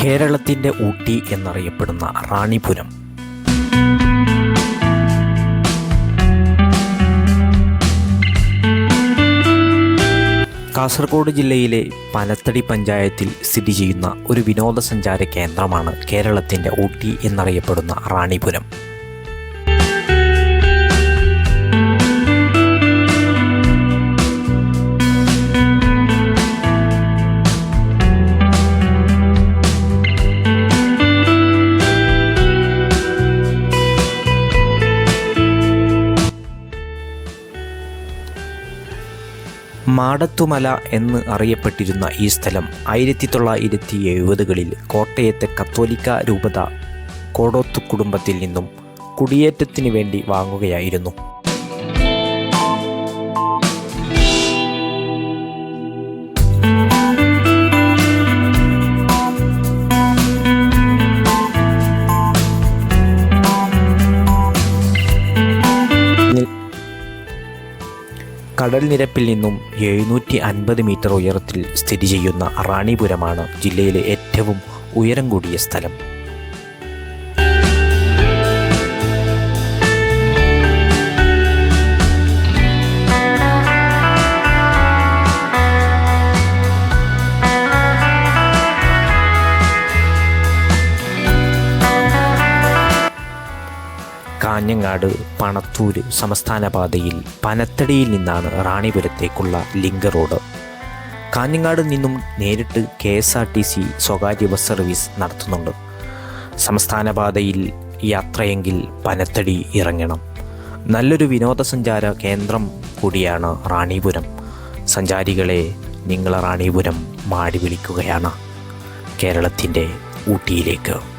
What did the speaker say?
കേരളത്തിന്റെ ഊട്ടി എന്നറിയപ്പെടുന്ന റാണിപുരം. കാസർഗോഡ് ജില്ലയിലെ പനത്തടി പഞ്ചായത്തിൽ സ്ഥിതി ചെയ്യുന്ന ഒരു വിനോദസഞ്ചാര കേന്ദ്രമാണ് കേരളത്തിന്റെ ഊട്ടി എന്നറിയപ്പെടുന്ന റാണിപുരം. മാടത്തുമല എന്ന് അറിയപ്പെട്ടിരുന്ന ഈ സ്ഥലം ആയിരത്തി തൊള്ളായിരത്തി എഴുപതുകളിൽ കോട്ടയത്തെ കത്തോലിക്ക രൂപത കോടോത്തു കുടുംബത്തിൽ നിന്നും കുടിയേറ്റത്തിന് വേണ്ടി വാങ്ങുകയായിരുന്നു. കടൽ നിരപ്പിൽ നിന്നും എഴുന്നൂറ്റി അൻപത് മീറ്റർ ഉയരത്തിൽ സ്ഥിതി ചെയ്യുന്ന റാണിപുരമാണ് ജില്ലയിലെ ഏറ്റവും ഉയരം കൂടിയ സ്ഥലം. കാഞ്ഞങ്ങാട് പണത്തൂര് സംസ്ഥാന പാതയിൽ പനത്തടിയിൽ നിന്നാണ് റാണിപുരത്തേക്കുള്ള ലിങ്ക് റോഡ്. കാഞ്ഞങ്ങാട് നിന്നും നേരിട്ട് K S R T C സ്വകാര്യ ബസ് സർവീസ് നടത്തുന്നുണ്ട്. സംസ്ഥാന പാതയിൽ യാത്രയെങ്കിൽ പനത്തടി ഇറങ്ങണം. നല്ലൊരു വിനോദസഞ്ചാര കേന്ദ്രം കൂടിയാണ് റാണിപുരം. സഞ്ചാരികളെ നിങ്ങൾ റാണിപുരം മാടി വിളിക്കുകയാണ്. കേരളത്തിന്റെ ഊട്ടിയിലേക്ക്.